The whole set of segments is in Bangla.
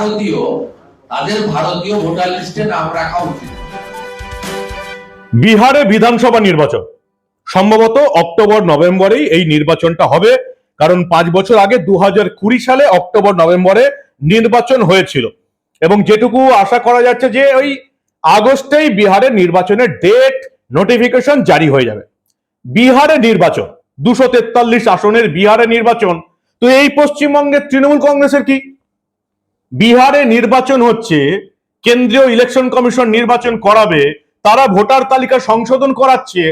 ভারতীয়, তাদের ভারতীয় ভোটার লিস্টে নাম রাখা উচিত। বিহারে বিধানসভা নির্বাচন। সম্ভবত অক্টোবর, নভেম্বরেই এই নির্বাচনটা হবে, কারণ পাঁচ বছর আগে দুই হাজার কুড়ি সালে অক্টোবর, নভেম্বরে নির্বাচন হয়েছিল। এবং যেটুকু আশা করা যাচ্ছে যে ওই আগস্টেই বিহারের নির্বাচনের ডেট নোটিফিকেশন জারি হয়ে যাবে। বিহারে নির্বাচন, দুশো আসনের বিহারে নির্বাচন। তো এই পশ্চিমবঙ্গের তৃণমূল কংগ্রেসের কি? বিহারে নির্বাচন হচ্ছে, কেন্দ্রীয় ইলেকশন কমিশন নির্বাচন করাবে, তারা ভোটার তালিকা সংশোধন করাচ্ছে,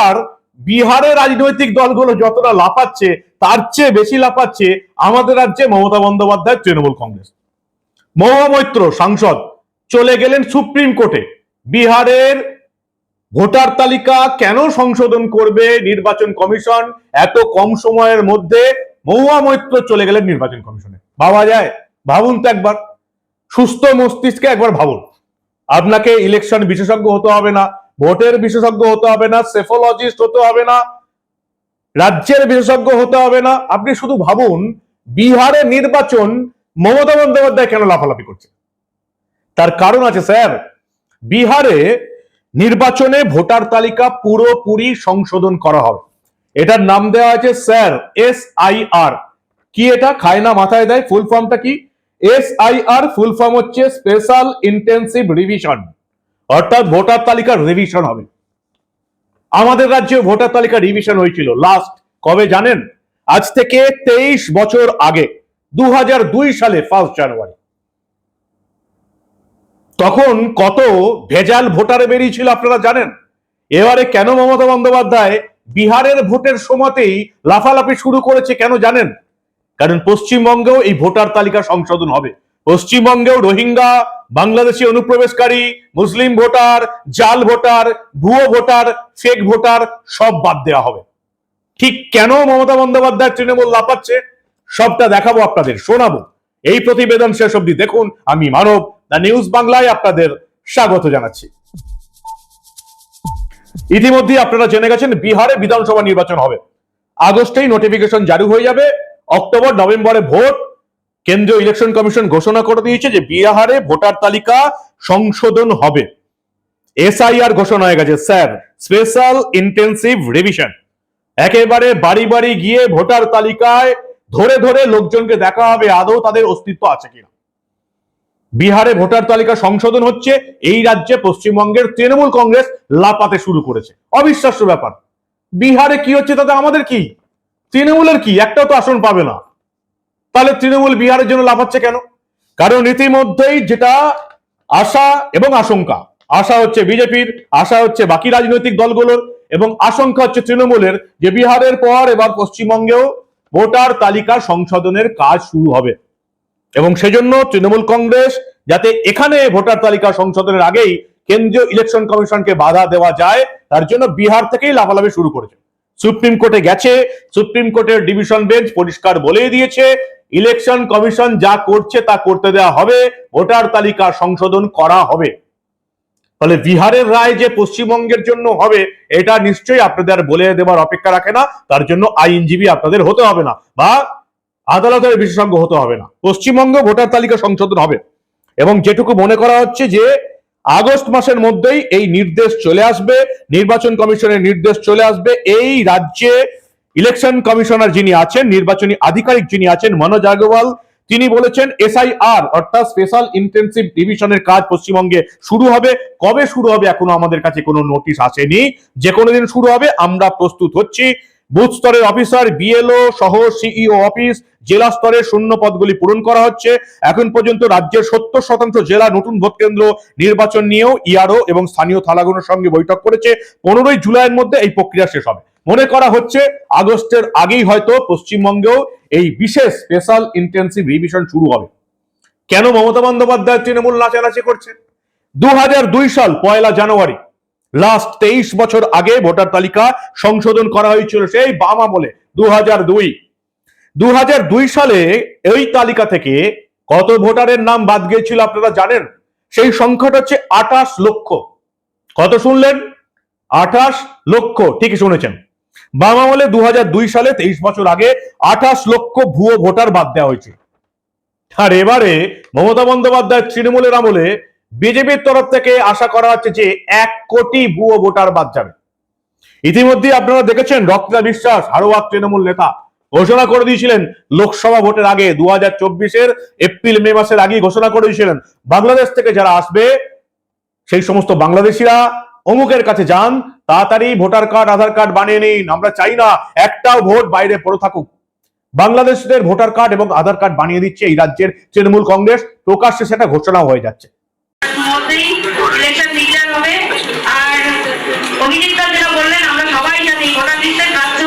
আর বিহারে রাজনৈতিক দলগুলো যতটা লাফাচ্ছে, তার চেয়ে বেশি লাফাচ্ছে আমাদের রাজ্যে মমতা বন্দ্যোপাধ্যায় তৃণমূল কংগ্রেস। মহামৈত্র সাংসদ, চলে গেলেন সুপ্রিম কোর্টে। বিহারের ভোটার তালিকা কেন সংশোধন করবে নির্বাচন কমিশন? এত কম সময়ের মধ্যে মহুয়া মৈত্র চলে গেলেন নির্বাচন কমিশনে। ভাবা যায়? ভাবুন তো একবার। সুস্থ মস্তিষ্কে একবার ভাবুন। আপনাকে ইলেকশন বিশেষজ্ঞ হতে হবে না, ভোটের বিশেষজ্ঞ হতে হবে না সেফোলজিস্ট হতে হবে না, রাজ্যের বিশেষজ্ঞ হতে হবে না। আপনি শুধু ভাবুন, বিহারে নির্বাচন মমতা বন্দ্যোপাধ্যায় কেন লাফালাফি করছে তার কারণ আছে স্যার, বিহারে নির্বাচনে ভোটার তালিকা পুরোপুরি সংশোধন করা হবে। এটার নাম দেওয়া আছে স্যার এস আই আর কি এটা? খায় না, মাথায় দেয়? ফুল ফর্মটা কি? S I R full form হচ্ছে স্পেশাল ইন্টেন্সিভ রিভিশন অর্থাৎ ভোটার তালিকার রিভিশন হবে। আমাদের রাজ্যে ভোটার তালিকা রিভিশন হয়েছিল লাস্ট কবে জানেন? আজ থেকে তেইশ বছর আগে দু হাজার দুই সালে ফার্স্ট জানুয়ারি তখন কত ভেজাল ভোটারে বেরিয়েছিল আপনারা জানেন? এবারে কেন মমতা বন্দ্যোপাধ্যায় বিহারের ভোটের সময়তেই লাফালাফি শুরু করেছে কেন জানেন? কারণ পশ্চিমবঙ্গেও এই ভোটার তালিকা সংশোধন হবে। পশ্চিমবঙ্গেও রোহিঙ্গা, বাংলাদেশি অনুপ্রবেশকারী, মুসলিম ভোটার, জাল ভোটার, ভুয়ো ভোটার, ফেক ভোটার সব বাদ দেওয়া হবে। ঠিক কেন মমতা বন্দ্যোপাধ্যায় তৃণমূল লাফাচ্ছে? সবটা দেখাবো আপনাদের, শোনাবো। এই প্রতিবেদন শেষ অবধি দেখুন, আমি মানব দ্য নিউজ বাংলায় আপনাদের স্বাগত জানাচ্ছি। ইতিমধ্যে আপনারা জেনে গেছেন বিহারে বিধানসভা নির্বাচন হবে। আগস্টেই নোটিফিকেশন জারি হয়ে যাবে। অক্টোবর, নভেম্বরে ভোট। কেন্দ্রীয় ইলেকশন কমিশন ঘোষণা করে দিয়েছে যে বিহারে ভোটার তালিকা সংশোধন হবে। এসআইআর ঘোষণা হয়ে গেছে। স্যার স্পেশাল ইন্টেন্সিভ রিভিশন একেবারে বাড়ি বাড়ি গিয়ে ভোটার তালিকায় ধরে ধরে লোকজনকে দেখা হবে, আদৌ তাদের অস্তিত্ব আছে কিনা। বিহারে ভোটার তালিকা সংশোধন হচ্ছে, এই রাজ্যে পশ্চিমবঙ্গের তৃণমূল কংগ্রেস লাপাতে শুরু করেছে। অবিশ্বাস্য ব্যাপার। বিহারে কি হচ্ছে তাতে আমাদের কি? তৃণমূলের কি? একটাও তো আসন পাবে না। তাহলে তৃণমূল বিহারের জন্য লাফাচ্ছে কেন? কারণ ইতিমধ্যেই যেটা আশা এবং আশঙ্কা, আশা হচ্ছে বিজেপির, আশা হচ্ছে বাকি রাজনৈতিক দলগুলোর, এবং আশঙ্কা হচ্ছে তৃণমূলের যে বিহারের পর এবার পশ্চিমবঙ্গেও ভোটার তালিকা সংশোধনের কাজ শুরু হবে। এবং সেজন্য তৃণমূল কংগ্রেস যাতে এখানে ভোটার তালিকা সংশোধনের আগেই কেন্দ্রীয় ইলেকশন কমিশনকে বাধা দেওয়া যায়, তার জন্য বিহার থেকেই লাফালাফি শুরু করেছে। সুপ্রিম কোর্টে গেছে, সুপ্রিম কোর্টের ডিভিশন বেঞ্চ পরিষ্কার বলে দিয়েছে, ইলেকশন কমিশন যা করছে তা করতে দেওয়া হবে, ভোটার তালিকা সংশোধন করা হবে। ফলে বিহারের রায় যে পশ্চিমবঙ্গের জন্য হবে, এটা নিশ্চয়ই আপনাদের বলে দেওয়ার অপেক্ষা রাখে না, তার জন্য আইনজীবী আপনাদের হতে হবে না, বা আদালতের বিশেষজ্ঞ হতে হবে না। পশ্চিমবঙ্গ ভোটার তালিকা সংশোধন হবে। এবং যেটুকু মনে করা হচ্ছে যে আগস্ট মাসের মধ্যেই এই নির্দেশ চলে আসবে, নির্বাচন কমিশনের নির্দেশ চলে আসবে। এই রাজ্যে ইলেকশন কমিশনার যিনি আছেন, নির্বাচনী আধিকারিক যিনি আছেন, মনোজ আগরওয়াল, তিনি বলেছেন এসআইআর, অর্থাৎ স্পেশাল ইন্টেন্সিভ ডিভিশনের কাজ পশ্চিমবঙ্গে শুরু হবে। কবে শুরু হবে এখনও আমাদের কাছে কোনো নোটিশ আসেনি। যে কোনো দিন শুরু হবে, আমরা প্রস্তুত হচ্ছি। বুথ স্তরের অফিসার, বিএলও সহ সিইও অফিস, জেলা স্তরের শূন্য পদগুলি পূরণ করা হচ্ছে। এখন পর্যন্ত রাজ্যের সত্তর শতাংশ জেলা নতুন ভোট কেন্দ্র নির্বাচন নিয়েও ইআরও এবং স্থানীয় থানাগুলোর সঙ্গে বৈঠক করেছে। পনেরোই জুলাইয়ের মধ্যে এই প্রক্রিয়া শেষ হবে। মনে করা হচ্ছে, আগস্টের আগেই হয়তো পশ্চিমবঙ্গেও এই বিশেষ স্পেশাল ইন্টেন্সিভ রিভিশন শুরু হবে। কেন মমতা বন্দ্যোপাধ্যায় তৃণমূল নাচানাচি করছে? দু সাল পয়লা জানুয়ারি লাস্ট তেইশ বছর আগে ভোটার তালিকা সংশোধন করা হয়েছিল সেই বাম আমলে দু হাজার দুই। দু হাজার দুই সালে এই তালিকা থেকে কত ভোটারের নাম বাদ গিয়েছিল আপনারা জানেন? সেই সংখ্যাটা হচ্ছে আঠাশ লক্ষ। কত শুনলেন? আঠাশ লক্ষ, ঠিকই শুনেছেন। বাম আমলে দু সালে তেইশ বছর আগে আঠাশ লক্ষ ভুয়ো ভোটার বাদ দেওয়া হয়েছে। আর এবারে মমতা বন্দ্যোপাধ্যায় তৃণমূলের আমলে বিজেপির তরফ থেকে আশা করা হচ্ছে যে এক কোটি ভুয়ো ভোটার বাদ যাবে। ইতিমধ্যে আপনারা দেখেছেন রক্তা বিশ্বাস, হারোয়ার তৃণমূল নেতা, ঘোষণা করে দিয়েছিলেন লোকসভা ভোটের আগে দু হাজার চব্বিশের এপ্রিল, মে মাসের আগে ঘোষণা করে দিয়েছিলেন, বাংলাদেশ থেকে যারা আসবে, সেই সমস্ত বাংলাদেশিরা অমুকের কাছে যান, তাড়াতাড়ি ভোটার কার্ড, আধার কার্ড বানিয়ে নিন, আমরা চাই না একটাও ভোট বাইরে পড়ে থাকুক। বাংলাদেশিদের ভোটার কার্ড এবং আধার কার্ড বানিয়ে দিচ্ছে এই রাজ্যের তৃণমূল কংগ্রেস, প্রকাশ্যে সেটা ঘোষণা হয়ে যাচ্ছে। মধ্যেই ইলেকশন ডিক্লেয়ার হবে। আর অভিজিৎ যেটা বললেন আমরা সবাই জানি ভোটার লিস্টের কাজ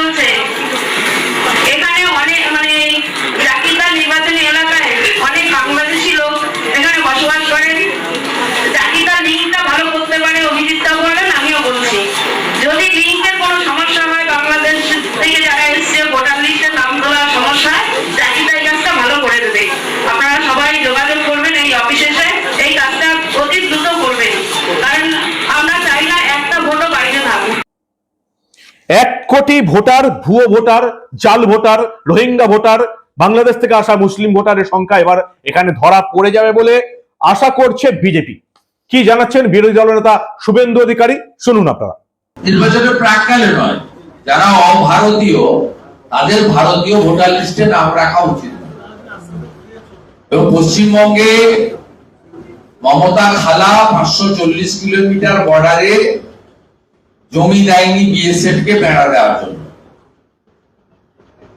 কোটি ভোটার, ভুয়ো ভোটার, জাল ভোটার, রোহিঙ্গা ভোটার, বাংলাদেশ থেকে আসা মুসলিম ভোটারের সংখ্যা এবার এখানে ধরা পড়ে যাবে বলে আশা করছে বিজেপি। কি জানাচ্ছেন বিরোধী দলনেতা শুভেন্দু অধিকারী? শুনুন আপনারা। নির্বাচনের প্রাককালে নয়, যারা অভারতীয়, তাদের ভারতীয় ভোটার লিস্টে নাম রাখা উচিত। এবং পশ্চিমবঙ্গে মমতা খালা পাঁচশো চল্লিশ কিলোমিটার বর্ডারে জমি দেয়নি বিএসএফ কে বেড়া দেওয়ার জন্য।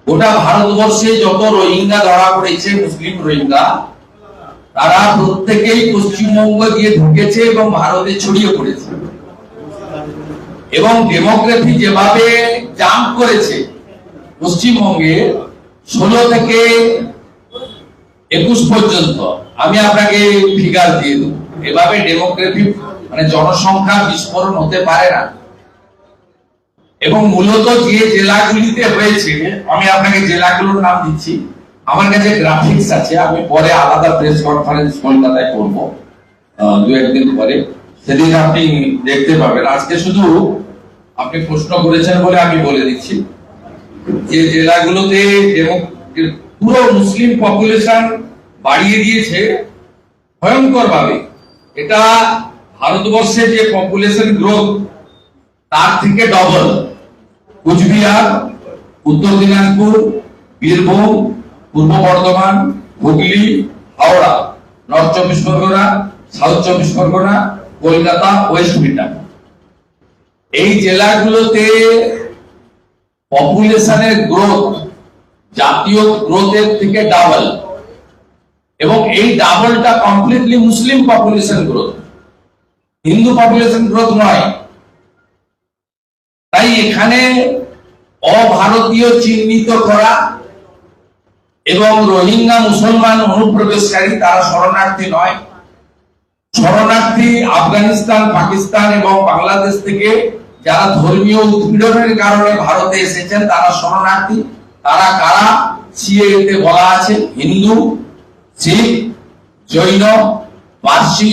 গোটা ভারতবর্ষে যত রোহিঙ্গা ধরা পড়েছে, মুসলিম রোহিঙ্গা, তারা প্রত্যেকেই পশ্চিমবঙ্গ দিয়ে ঢুকেছে এবং ভারতে ছড়িয়ে পড়েছে। এবং ডেমোগ্রাফি যেভাবে জাম্প করেছে, পশ্চিমবঙ্গে ষোলো থেকে একুশ পর্যন্ত, আমি আপনাকে ফিগার দিয়ে দেবো। এভাবে ডেমোগ্রাফি মানে জনসংখ্যা বিস্ফোরণ হতে পারে না। এবং মূলত যে জেলাগুলিতে হয়েছে, আমি আপনাকে জেলাগুলোর নাম দিচ্ছি। আমার কাছে গ্রাফিক্স আছে, আমি পরে আলাদা প্রেস কনফারেন্স কলকাতায় করব দু একদিন পরে। সেদিন আপনি দেখতে পাবেন। আজকে শুধু আপনি প্রশ্ন করেছেন বলে আমি বলে দিচ্ছি। যে জেলাগুলোতে পুরো মুসলিম পপুলেশন বাড়িয়ে দিয়েছে ভয়ঙ্কর ভাবে এটা ভারতবর্ষে যে পপুলেশন গ্রোথ তার থেকে ডবল কুচবিহার, উত্তর দিনাজপুর, বীরভূম, পূর্ব বর্ধমান, হুগলি, হাওড়া, নর্থ চব্বিশ পরগনা, সাউথ চব্বিশ পরগনা, কলকাতা, ওয়েস্ট বেঙ্গল এই জেলাগুলোতে পপুলেশনের গ্রোথ, জাতীয় গ্রোথের থেকে ডাবল। এবং এই ডাবলটা কমপ্লিটলি মুসলিম population growth Hindu population growth নয় তাই এখানে অভারতীয় চিহ্নিত করা এবং রোহিঙ্গা মুসলমান অনুপ্রবেশকারী তারা শরণার্থী নয়। শরণার্থী আফগানিস্তান, পাকিস্তান এবং বাংলাদেশ থেকে যারা ধর্মীয় উৎপীড়নের কারণে ভারতে এসেছেন, তারা শরণার্থী। তারা কারা? সিএতে বলা আছে, হিন্দু, শিখ, জৈন, পার্সি,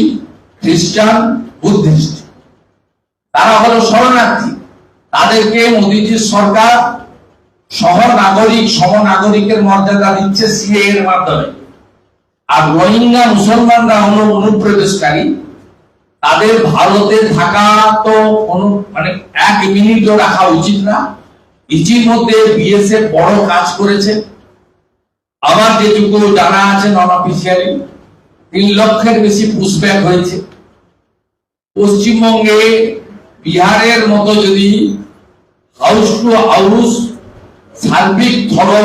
খ্রিস্টান, বুদ্ধিস্ট। তারা হলো শরণার্থী। তাদেরকে মোদীজির সরকার সহ নাগরিক, সম নাগরিকের মর্যাদা দিচ্ছে সিএ এর মাধ্যমে। আর রোহিঙ্গা মুসলমানরা হলো অনুপ্রবেশকারী। তাদের ভারতে থাকা তো কোনো মানে এক মিনিটও রাখা উচিত না। ইতিমধ্যে বিএসএফ বড় কাজ করেছে। আমার যেটুকু জানা আছে নন অফিসিয়ালি তিন লক্ষের বেশি পুশব্যাক হয়েছে। পশ্চিমবঙ্গে বিহারের মতো যদি হাউস টু হাউস সার্বিক ধরো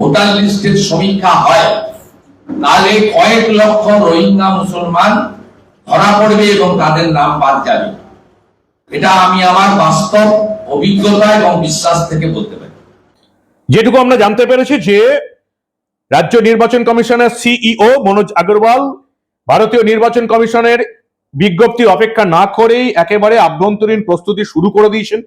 ভোটার লিস্টের সমীক্ষা হয়, তাহলে কয়েক লক্ষ রোহিঙ্গা মুসলমান ধরা পড়বে এবং তাদের নাম বাদ যাবে। এটা আমি আমার বাস্তব অভিজ্ঞতা এবং বিশ্বাস থেকে বলতে পারি। যেটুকু আমরা জানতে পেরেছি যে রাজ্য নির্বাচন কমিশনের সিইও মনোজ আগরওয়াল, ভারতীয় নির্বাচন কমিশনের বিজ্ঞপ্তি অপেক্ষা না করেই একেবারে আভ্যন্তরীণ প্রস্তুতি শুরু করে দিয়েছেন।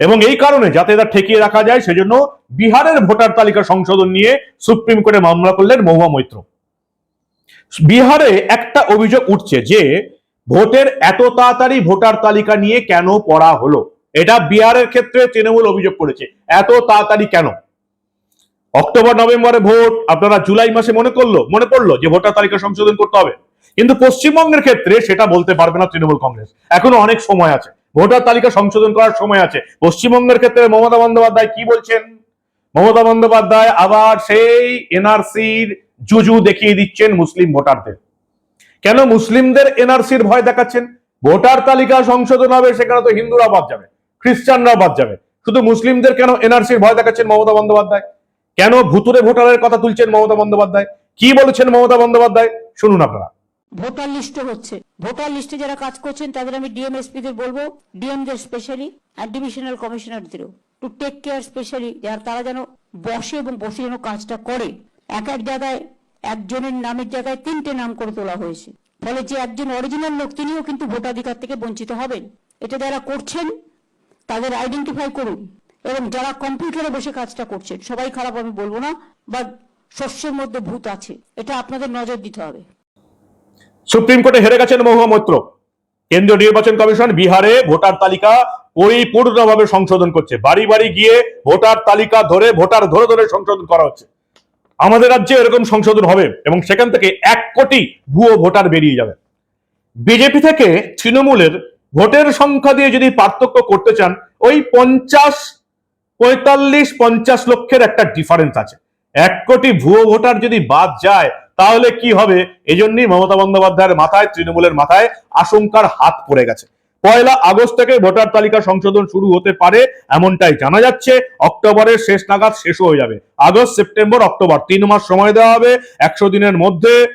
এবং এই কারণে যাতে তা ঠেকিয়ে রাখা যায়, সেজন্য বিহারের ভোটার তালিকা সংশোধন নিয়ে সুপ্রিম কোর্টে মামলা করলেন মহুয়া মৈত্র। বিহারে একটা অভিযোগ উঠছে যে, ভোটের এত তাড়াতাড়ি ভোটার তালিকা নিয়ে কেন পড়া হলো? এটা বিহারের ক্ষেত্রে তৃণমূল অভিযোগ করেছে। এত তাড়াতাড়ি কেন? অক্টোবর, নভেম্বরে ভোট, আপনারা জুলাই মাসে মনে করল, মনে পড়ল যে ভোটার তালিকা সংশোধন করতে হবে? কিন্তু পশ্চিমবঙ্গের ক্ষেত্রে সেটা বলতে পারবে না তৃণমূল কংগ্রেস। এখনও অনেক সময় আছে। ভোটার তালিকা সংশোধন করার সময় আছে। পশ্চিমবঙ্গের ক্ষেত্রে মমতা বন্দ্যোপাধ্যায় কি বলছেন? মমতা বন্দ্যোপাধ্যায় আবার সেই এনআরসির জুজু দেখিয়ে দিচ্ছেন মুসলিম ভোটারদের। কেন মুসলিমদের এনআরসির ভয় দেখাচ্ছেন? ভোটার তালিকা সংশোধন হবে, সেখানে তো হিন্দুরা বাদ যাবে খ্রিস্টানরা বাদ যাবে। শুধু মুসলিমদের কেন এনআরসির ভয় দেখাচ্ছেন মমতা বন্দ্যোপাধ্যায়? কেন ভুতুরে ভোটারের কথা তুলছেন মমতা বন্দ্যোপাধ্যায়? কি বলেছেন মমতা বন্দ্যোপাধ্যায়? শুনুন আপনারা। ভোটার লিস্টে হচ্ছে। ভোটার লিস্টে যারা কাজ করছেন, তাদের আমি ডিএমএসপি দের বলব, ডিএমদের স্পেশালি আর ডিভিশনাল কমিশনারদেরও টু টেক কেয়ার স্পেশালি যারা, তারা যেন বসে এবং বসে যেন কাজটা করে। এক এক জায়গায়, একজনের নামের জায়গায় তিনটে নাম করে তোলা হয়েছে। ফলে যে একজন অরিজিনাল লোক, তিনিও কিন্তু ভোটাধিকার থেকে বঞ্চিত হবেন। এটা যারা করছেন, তাদের আইডেন্টিফাই করুন। এবং যারা কম্পিউটারে বসে কাজটা করছেন, সবাই খারাপ আমি বলব না বা শস্যের মধ্যে ভূত আছে। এটা আপনাদের নজর দিতে হবে। সুপ্রিম কোর্টে হেরে গেছেন মহুয়া মৈত্র। কেন্দ্রীয় নির্বাচন কমিশন বিহারে ভোটার তালিকা পরিপূর্ণভাবে সংশোধন করছে। বাড়ি বাড়ি গিয়ে ভোটার তালিকা ধরে, ভোটার ধরে ধরে সংশোধন করা হচ্ছে। আমাদের রাজ্যে এরকম সংশোধন হবে এবং সেখান থেকে এক কোটি ভুয়ো ভোটার বেরিয়ে যাবে। বিজেপি থেকে তৃণমূলের ভোটের সংখ্যা দিয়ে যদি পার্থক্য করতে চান, ওই পঞ্চাশ, পঁয়তাল্লিশ, পঞ্চাশ লক্ষের একটা ডিফারেন্স আছে। এক কোটি ভুয়ো ভোটার যদি বাদ যায় তাহলে কি হবে? এজন্যই মমতা বন্দ্যোপাধ্যায়ের মাথায়, তৃণমূলের মাথায় আশঙ্কার হাত পড়ে গেছে। পয়লা আগস্ট থেকে ভোটার তালিকা সংশোধন শুরু হতে পারে এমনটাই জানা যাচ্ছে। অক্টোবরের শেষ নাগাদ শেষ হয়ে যাবে। আগস্ট, সেপ্টেম্বর, অক্টোবর, তিন মাস সময় দেওয়া হবে। একশো দিনের মধ্যে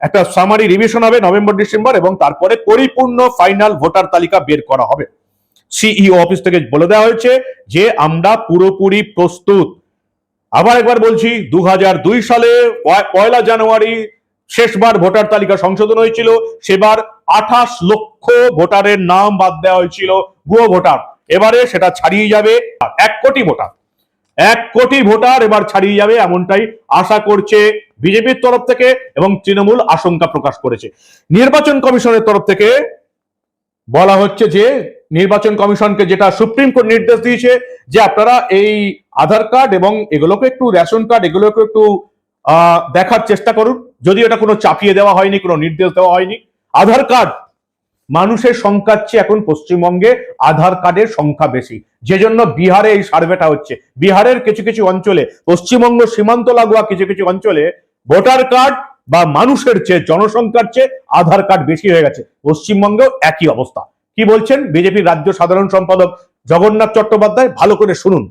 একটা সামারি রিভিশন হবে নভেম্বর, ডিসেম্বর এবং তারপরে পরিপূর্ণ ফাইনাল ভোটার তালিকা বের করা হবে। সিইও অফিস থেকে বলে দেওয়া হয়েছে যে আমরা পুরোপুরি প্রস্তুত। আবার একবার বলছি দু হাজার দুই সালে পয়লা জানুয়ারি শেষবার ভোটার তালিকা সংশোধন হয়েছিল। সেবার আঠাশ লক্ষ ভোটারের নাম বাদ দেওয়া হয়েছিল ভুয়ো ভোটার। এবারে সেটা ছাড়িয়ে যাবে এক কোটি ভোটার। এক কোটি ভোটার এবার ছাড়িয়ে যাবে এমনটাই আশা করছে বিজেপির তরফ থেকে এবং তৃণমূল আশঙ্কা প্রকাশ করেছে। নির্বাচন কমিশনের তরফ থেকে বলা হচ্ছে যে, নির্বাচন কমিশনকে যেটা সুপ্রিম কোর্ট নির্দেশ দিয়েছে যে আপনারা এই আধার কার্ড এবং এগুলোকে একটু রেশন কার্ড এগুলোকে একটু দেখার চেষ্টা করুন। যদি এটা কোনো চাপিয়ে দেওয়া হয়নি, কোনো নির্দেশ দেওয়া হয়নি। আধার কার্ড, মানুষের সংখ্যার চেয়ে এখন পশ্চিমবঙ্গে আধার কার্ডের সংখ্যা বেশি। যে জন্য বিহারে এই সার্ভেটা হচ্ছে। বিহারের কিছু কিছু অঞ্চলে, পশ্চিমবঙ্গ সীমান্ত লাগোয়া কিছু কিছু অঞ্চলে ভোটার কার্ড বা মানুষের চেয়ে জনসংখ্যার চেয়ে আধার কার্ড বেশি হয়ে গেছে। পশ্চিমবঙ্গেও একই অবস্থা। কি বলছেন? বিজেপির রাজ্য সাধারণ সম্পাদক জগন্নাথ চট্টোপাধ্যায়, ভালো করে শুনুন।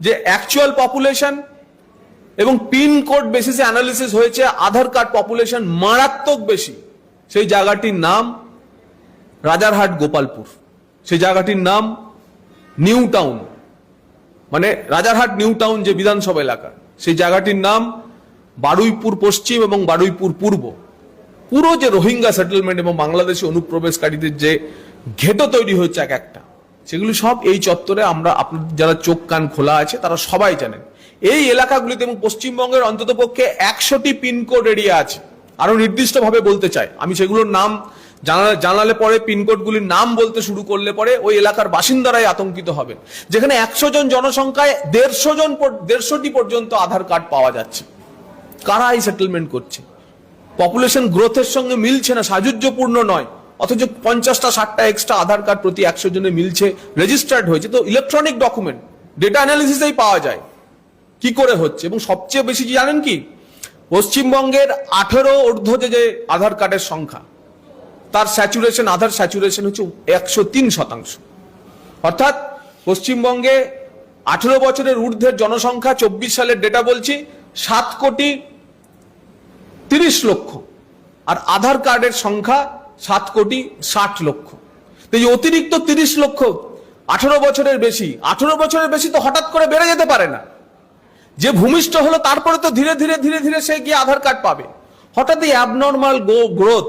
যে অ্যাকচুয়াল পপুলেশন এবং পিন কোড বেসিসে অ্যানালিসিস হয়েছে, আধার কার্ড পপুলেশন মারাত্মক বেশি। সেই জায়গাটির নাম রাজারহাট গোপালপুর। সেই জায়গাটির নাম নিউ টাউন। মানে রাজারহাট নিউ টাউন যে বিধানসভা এলাকা, সেই জায়গাটির নাম বারুইপুর পশ্চিম এবং বারুইপুর পূর্ব। পুরো যে রোহিঙ্গা সেটেলমেন্ট এবং বাংলাদেশি অনুপ্রবেশকারীদের যে ঘেটো তৈরি হচ্ছে এক একটা। সেগুলো সব এই চত্বরে আমরা আপনাদের যারা চোখ কান খোলা আছে, তারা সবাই জানেন। এই এলাকাগুলিতে এবং পশ্চিমবঙ্গের অন্তত পক্ষে একশোটি পিনকোড এরিয়া আছে। আরও নির্দিষ্টভাবে বলতে চাই, আমি সেগুলোর নাম জানা- জানালে পরে পিনকোডগুলির নাম বলতে শুরু করলে পরে ওই এলাকার বাসিন্দারাই আতঙ্কিত হবেন। যেখানে একশো জন জনসংখ্যায় দেড়শো জন দেড়শোটি পর্যন্ত আধার কার্ড পাওয়া যাচ্ছে। কারা এই সেটেলমেন্ট করছে? পপুলেশন গ্রোথের সঙ্গে মিলছে না সাজুজ্যপূর্ণ নয়। অথচ পঞ্চাশটা, ষাটটা এক্সট্রা আধার কার্ড প্রতি একশো জনে মিলছে রেজিস্টার্ড হয়েছে। তো ইলেকট্রনিক ডকুমেন্ট ডেটা অ্যানালিসিসেই পাওয়া যায়। কি করে হচ্ছে? এবং সবচেয়ে বেশি জানেন কি? পশ্চিমবঙ্গের আঠেরো ঊর্ধ্ব যে যে আধার কার্ডের সংখ্যা, তার স্যাচুরেশন আধার স্যাচুরেশন হচ্ছে একশো তিন শতাংশ। অর্থাৎ পশ্চিমবঙ্গে আঠেরো বছরের ঊর্ধ্বের জনসংখ্যা, চব্বিশ সালের ডেটা বলছি, সাত কোটি তিরিশ লক্ষ। আর আধার কার্ডের সংখ্যা সাত কোটি ষাট লক্ষ। তো এই অতিরিক্ত তিরিশ লক্ষ, আঠেরো বছরের বেশি, আঠেরো বছরের বেশি তো হঠাৎ করে বেড়ে যেতে পারে না। যে ভূমিষ্ঠ হলো, তারপরে তো ধীরে ধীরে ধীরে ধীরে সে গিয়ে আধার কার্ড পাবে। হঠাৎ এই অ্যাবনর্মাল গো গ্রোথ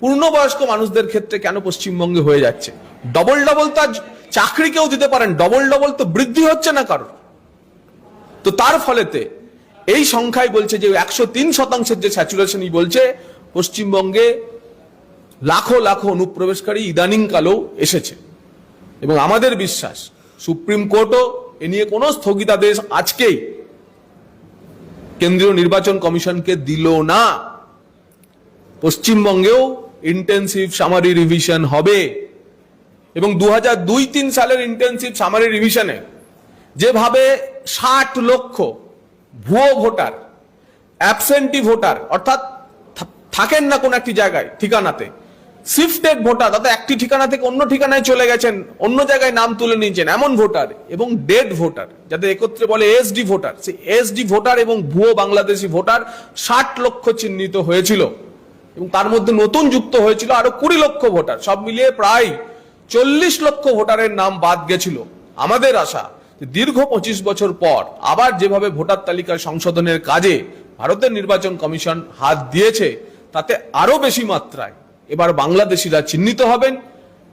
পূর্ণবয়স্ক মানুষদের ক্ষেত্রে কেন পশ্চিমবঙ্গে হয়ে যাচ্ছে? ডবল ডবল তো চাকরি কেউ দিতে পারেন ডবল ডবল তো বৃদ্ধি হচ্ছে না কারোর। তো তার ফলেতে এই সংখ্যায় বলছে যে একশো তিন শতাংশের যে স্যাচুরেশনই বলছে, পশ্চিমবঙ্গে লাখো লাখো অনুপ্রবেশকারী ইদানিং কালেও এসেছে। এবং আমাদের বিশ্বাস, সুপ্রিম কোর্টও এ নিয়ে কোনো স্থগিতাদেশ আজকেই কেন্দ্রীয় নির্বাচন কমিশনকে দিল না। পশ্চিমবঙ্গেও ইন্টেন্সিভ সামারি রিভিশন হবে। এবং দু হাজার দুই তিন সালের ইন্টেন্সিভ সামারি রিভিশনে যেভাবে ষাট লক্ষ ভুয়ো ভোটার অ্যাবসেন্টি ভোটার, অর্থাৎ থাকেন না কোন একটি জায়গায়, ঠিকানাতে শিফটেড ভোটার অর্থাৎ একটি ঠিকানা থেকে অন্য ঠিকানায় চলে গেছেন, অন্য জায়গায় নাম তুলে নিয়েছেন, এমন ভোটার এবং ডেড ভোটার যাদের একত্রে বলে এসডি ভোটার সেই এসডি ভোটার এবং ভুয়ো বাংলাদেশি ভোটার ষাট লক্ষ চিহ্নিত হয়েছিল এবং তার মধ্যে নতুন যুক্ত হয়েছিল আরও কুড়ি লক্ষ ভোটার সব মিলিয়ে প্রায় চল্লিশ লক্ষ ভোটারের নাম বাদ গেছিল। আমাদের আশা দীর্ঘ পঁচিশ বছর পর আবার যেভাবে ভোটার তালিকা সংশোধনের কাজে ভারতের নির্বাচন কমিশন হাত দিয়েছে, তাতে আরও বেশি মাত্রায় এবার বাংলাদেশিরা চিহ্নিত হবেন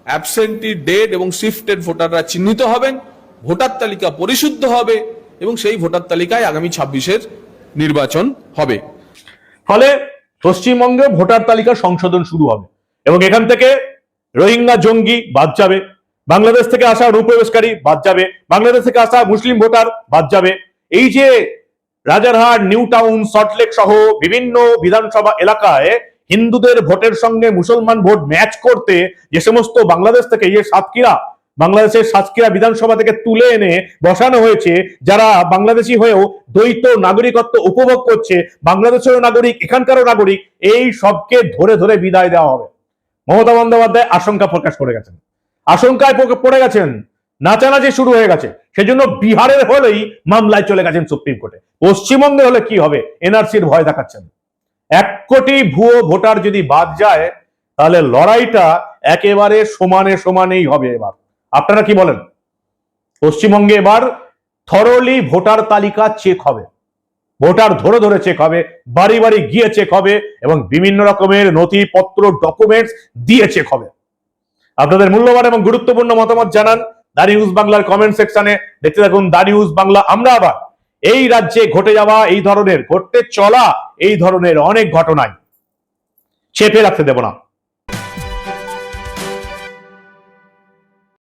অ্যাবসেন্টি ডেড এবং শিফটেড ভোটাররা চিহ্নিত হবেন, ভোটার তালিকা পরিশুদ্ধ হবে এবং সেই ভোটার তালিকায় আগামী ছাব্বিশের নির্বাচন হবে। ফলে পশ্চিমবঙ্গে ভোটার তালিকা সংশোধন শুরু হবে এবং এখান থেকে রোহিঙ্গা জঙ্গি বাদ যাবে, বাংলাদেশ থেকে আসা অনুপ্রবেশকারী বাদ যাবে, বাংলাদেশ থেকে আসা মুসলিম ভোটার বাদ যাবে। এই যে রাজারহাট, নিউ টাউন, সল্টলেক সহ বিভিন্ন বিধানসভা এলাকায় হিন্দুদের ভোটের সঙ্গে মুসলমান ভোট ম্যাচ করতে যে সমস্ত বাংলাদেশ থেকে এই যে সাতক্ষীরা, বাংলাদেশের সাতক্ষীরা বিধানসভা থেকে তুলে এনে বসানো হয়েছে, যারা বাংলাদেশি হয়েও দ্বৈত নাগরিকত্ব উপভোগ করছে, বাংলাদেশেরও নাগরিক, এখানকারও নাগরিক, এই সবকে ধরে ধরে বিদায় দেওয়া হবে। মমতা বন্দ্যোপাধ্যায় আশঙ্কা প্রকাশ করে গেছেন। আশঙ্কায় পড়ে- গেছেন, নাচানাচি শুরু হয়ে গেছে। সেজন্য বিহারের হলেই মামলায় চলে গেছেন সুপ্রিম কোর্টে। পশ্চিমবঙ্গে হলে কি হবে? এনআরসির ভয় দেখাচ্ছেন। কোটি ভুয়ো ভোটার যদি বাদ যায়, তাহলে লড়াইটা একেবারে সমানে সমানেই হবে এবার। আপনারা কি বলেন? পশ্চিমবঙ্গে এবার থরলি ভোটার তালিকা চেক হবে। ভোটার ধরে ধরে চেক হবে, বাড়ি বাড়ি গিয়ে চেক হবে এবং বিভিন্ন রকমের নথিপত্র ডকুমেন্টস দিয়ে চেক হবে। আপনাদের মূল্যবান এবং গুরুত্বপূর্ণ মতামত জানান দা নিউজ বাংলার কমেন্ট সেকশনে দেখতে থাকুন দা নিউজ বাংলা। আমরা আবার এই রাজ্যে ঘটে যাওয়া এই ধরনের, ঘটতে চলা এই ধরনের অনেক ঘটনায় চেপে রাখতে দেব না।